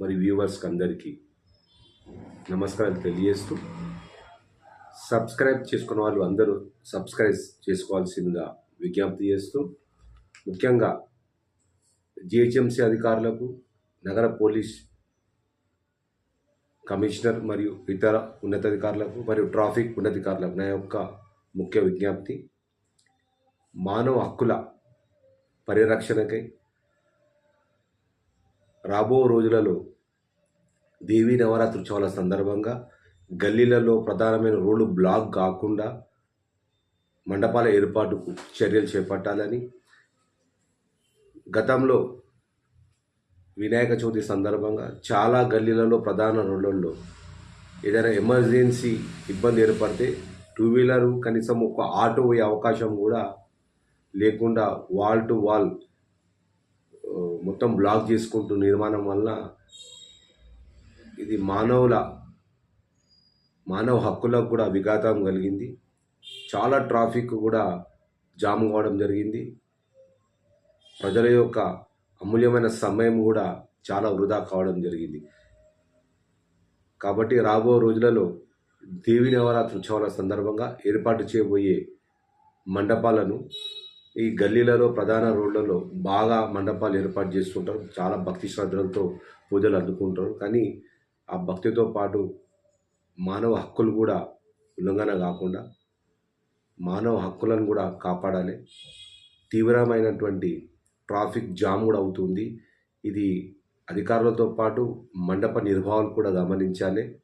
మరి వ్యూవర్స్కి అందరికీ నమస్కారాలు తెలియజేస్తూ సబ్స్క్రైబ్ చేసుకున్న వాళ్ళు అందరూ సబ్స్క్రైబ్ చేసుకోవాల్సిందిగా విజ్ఞప్తి చేస్తూ ముఖ్యంగా జిహెచ్ఎంసీ అధికారులకు నగర పోలీస్ కమిషనర్ మరియు ఇతర ఉన్నతాధికారులకు మరియు ట్రాఫిక్ ఉన్నతాధికారులకు నా యొక్క ముఖ్య విజ్ఞప్తి మానవ హక్కుల పరిరక్షణకై రాబో రోజులలో దేవీ నవరాత్రి ఉత్సవాల సందర్భంగా గల్లీలలో ప్రధానమైన రోడ్లు బ్లాక్ కాకుండా మండపాల ఏర్పాటుకు చర్యలు చేపట్టాలని గతంలో వినాయక చవితి సందర్భంగా చాలా గల్లీలలో ప్రధాన రోడ్లలో ఏదైనా ఎమర్జెన్సీ ఇబ్బంది ఏర్పడితే టూ వీలరు కనీసం ఒక ఆటో పోయే అవకాశం కూడా లేకుండా వాల్ టు వాల్ మొత్తం బ్లాక్ చేసుకుంటూ నిర్మాణం వల్ల ఇది మానవుల మానవ హక్కులకు కూడా విఘాతం కలిగింది. చాలా ట్రాఫిక్ కూడా జామ్ కావడం జరిగింది. ప్రజల యొక్క అమూల్యమైన సమయం కూడా చాలా వృధా కావడం జరిగింది. కాబట్టి రాబో రోజులలో దేవి నవరాత్రి ఉత్సవాల సందర్భంగా ఏర్పాటు చేయబోయే మండపాలను ఈ గల్లీలలో ప్రధాన రోడ్లలో బాగా మండపాలు ఏర్పాటు చేస్తుంటారు. చాలా భక్తి శ్రద్ధలతో పూజలు అందుకుంటారు. కానీ ఆ భక్తితో పాటు మానవ హక్కులు కూడా ఉల్లంఘన కాకుండా మానవ హక్కులను కూడా కాపాడాలి. తీవ్రమైనటువంటి ట్రాఫిక్ జామ్ కూడా అవుతుంది. ఇది అధికారులతో పాటు మండప నిర్వాహకులు కూడా గమనించాలి.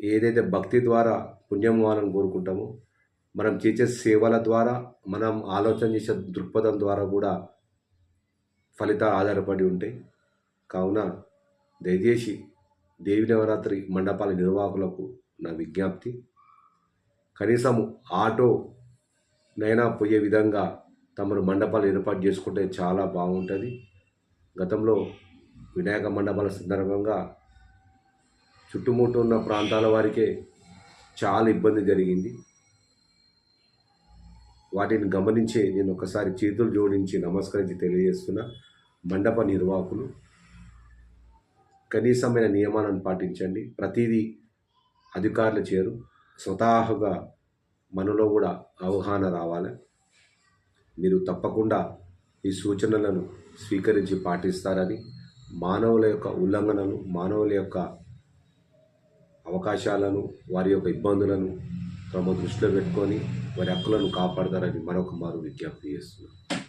ఏదైతే భక్తి ద్వారా పుణ్యం కావాలని కోరుకుంటామో మనం చేసే సేవల ద్వారా మనం ఆలోచన చేసే దృక్పథం ద్వారా కూడా ఫలితాలు ఆధారపడి ఉంటాయి. కావున దయచేసి దేవి నవరాత్రి మండపాల నిర్వాహకులకు నా విజ్ఞప్తి. కనీసం ఆటో నైనా పోయే విధంగా తమరు మండపాలు ఏర్పాటు చేసుకుంటే చాలా బాగుంటుంది. గతంలో వినాయక మండపాల సందర్భంగా చుట్టుముట్టు ఉన్న ప్రాంతాల వారికే చాలా ఇబ్బంది జరిగింది. వాటిని గమనించి నేను ఒకసారి చేతులు జోడించి నమస్కరించి తెలియజేస్తున్న. మండప నిర్వాహకులు కనీసమైన నియమాలను పాటించండి. ప్రతిదీ అధికారులు చేరు. స్వతహాగా మనలో కూడా అవగాహన రావాలి. మీరు తప్పకుండా ఈ సూచనలను స్వీకరించి పాటిస్తారని మానవుల యొక్క ఉల్లంఘనలు మానవుల యొక్క అవకాశాలను వారి యొక్క ఇబ్బందులను తమ దృష్టిలో పెట్టుకొని వారి హక్కులను కాపాడతారని మరొక మారు విజ్ఞప్తి చేస్తున్నాను